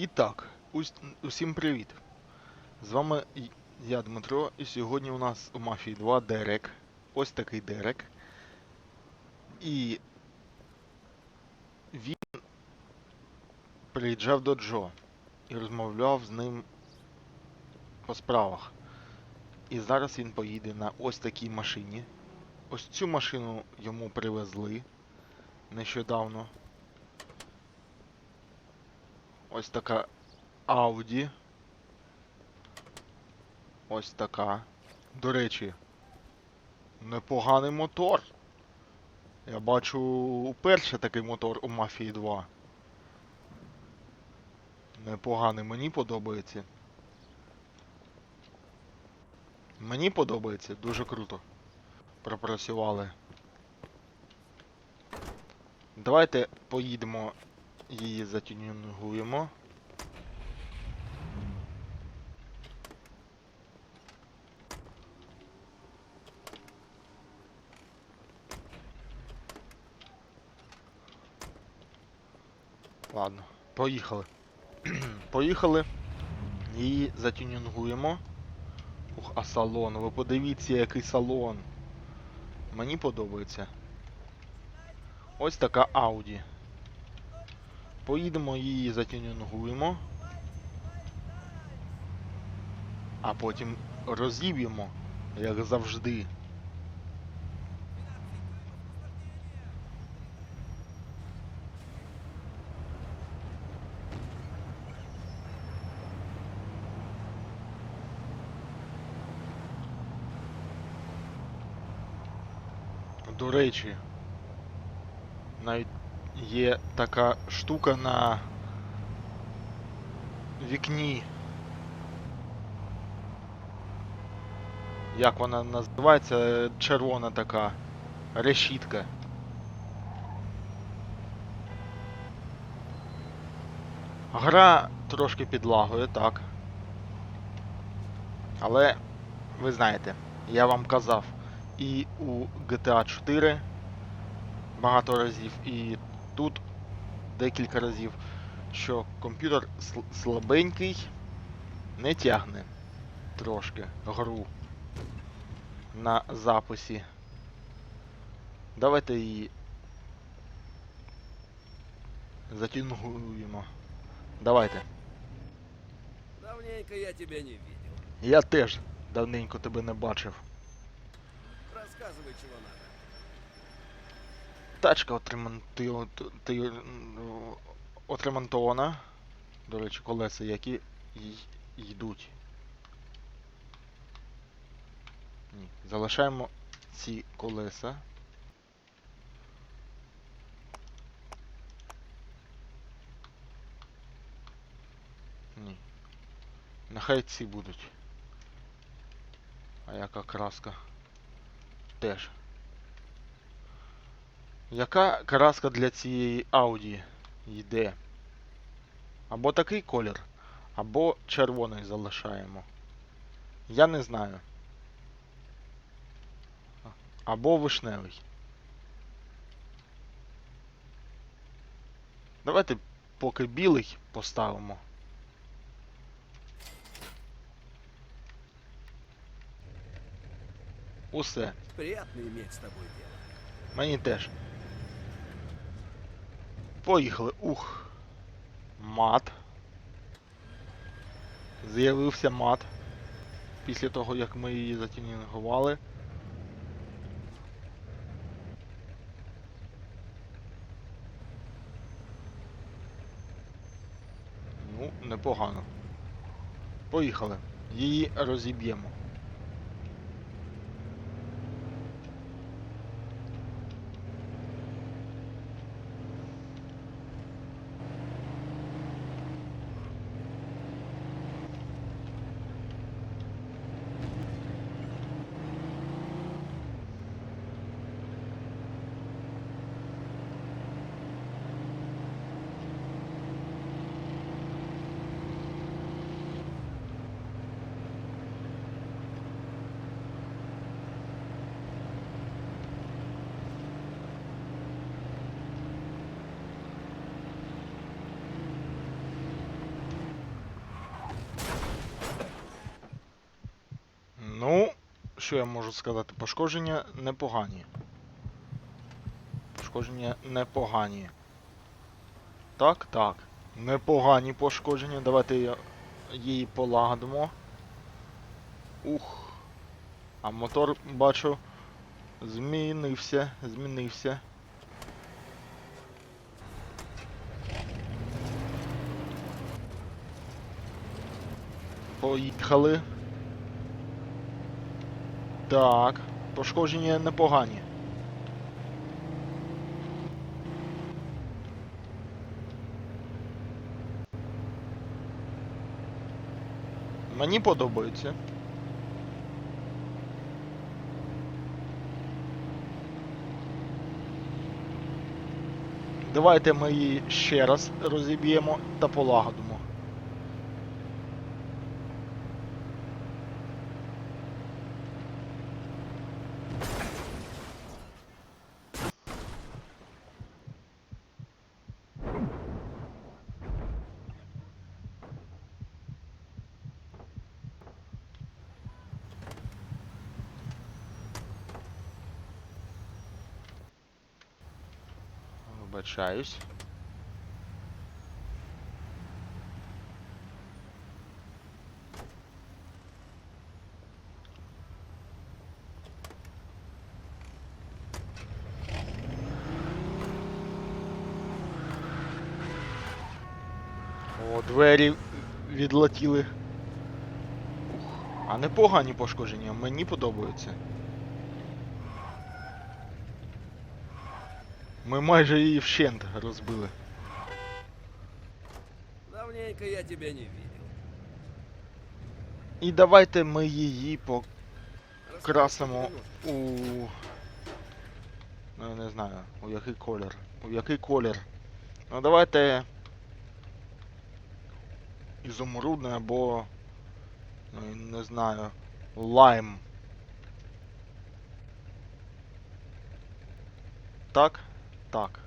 І так, усім привіт. З вами я Дмитро, і сьогодні у нас у Мафії 2 Дерек. Ось такий Дерек. І він приїжджав до Джо і розмовляв з ним по справах. І зараз він поїде на ось такій машині. Ось цю машину йому привезли нещодавно. Ось така Audi. Ось така. До речі, непоганий мотор. Я бачу уперше такий мотор у Мафії 2. Непоганий, мені подобається. Мені подобається, дуже круто. Пропрацювали. Давайте поїдемо її затюнінгуємо. Ладно, поїхали. поїхали. Її затюнінгуємо. Ух, а салон, ви подивіться, який салон. Мені подобається. Ось така Audi. Поїдемо її затюнінгуємо. А потім розіб'ємо, як завжди. До речі, навіть є така штука на вікні. Як вона називається? Червона така решітка. Гра трошки підлагує, так. Але ви знаєте, я вам казав і у GTA 4 багато разів, і декілька разів, що комп'ютер сл- слабенький не тягне трошки гру на записі. Давайте її затюнгуємо. Давайте. Давненько я тебя не видел. Я теж давненько тебе не бачив. Рассказывай, чего надо. Тачка отремонтована. До речі, колеса, які йдуть. Ні. Залишаємо ці колеса. Ні. Нехай ці будуть. А яка краска? Теж. Яка краска для цієї Audi йде? Або такий колір, або червоний залишаємо. Я не знаю. Або вишневий. Давайте поки білий поставимо. Усе. Приятно иметь с тобой дело. Мені теж. Поїхали. Ух. Мат. З'явився мат. Після того, як ми її затюнінгували. Ну, непогано. Поїхали. Її розіб'ємо. Що я можу сказати? Пошкодження непогані. Пошкодження непогані. Так, так. Непогані пошкодження. Давайте її полагодимо. Ух. А мотор, бачу, змінився, змінився. Поїхали. Так, пошкодження непогані. Мені подобається. Давайте ми її ще раз розіб'ємо та полагодимо. Вибачаюсь. О, двері відлетіли. А непогані пошкодження, мені подобаються. Ми майже її вщент розбили. Давненько я тебя не видел. І давайте ми її покрасимо тебе у. Ну, я не знаю, у який колір. У який колір. Ну давайте. Ізумрудний або. Ну, не знаю. Лайм. Так? Так.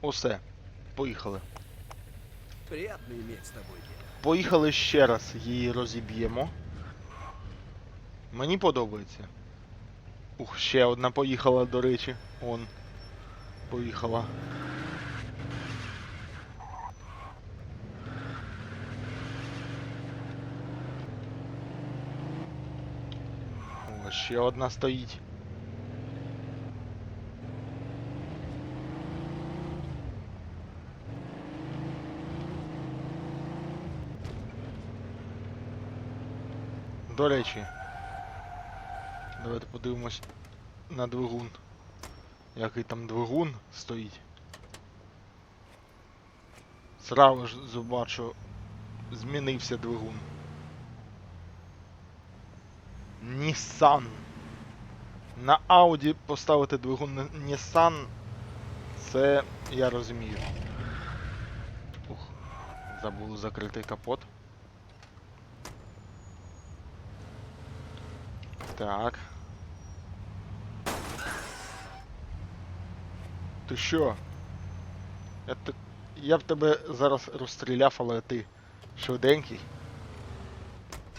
Усе. Поїхали. Приятно иметь з тобою. Поїхали ще раз її розіб'ємо. Мені подобається. Ух, ще одна поїхала, до речі. Он. Поїхала. О, ще одна стоїть. До речі. Давайте подивимось на двигун. Який там двигун стоїть. Зразу ж побачу, змінився двигун. Nissan. На Audi поставити двигун Ni- Nissan. Це я розумію. Ух, забув закрити капот. Так. Ти що? Я, я б тебе зараз розстріляв, але ти швиденький.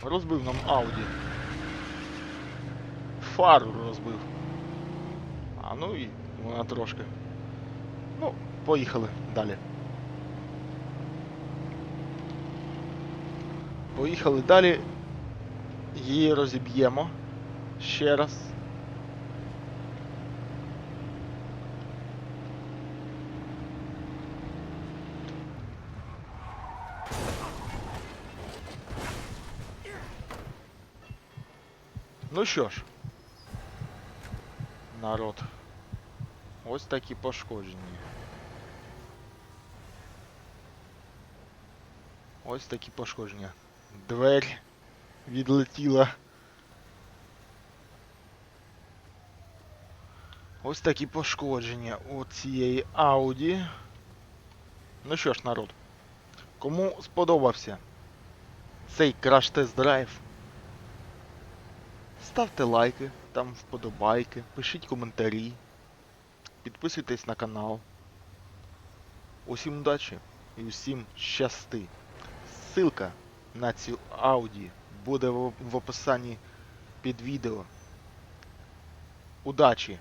Розбив нам Ауді. Фару розбив. А ну і вона трошки. Ну, поїхали далі. Поїхали далі. Її розіб'ємо. Ще раз. Ну що ж. Народ. Ось такі пошкодження. Ось такі пошкодження. Дверь відлетіла. Ось такі пошкодження у цієї Audi. Ну що ж, народ, кому сподобався цей краш-тест-драйв, ставте лайки, там вподобайки, пишіть коментарі, підписуйтесь на канал. Усім удачі і усім щасти. Ссылка на цю ауді буде в, описанні під відео. Удачі!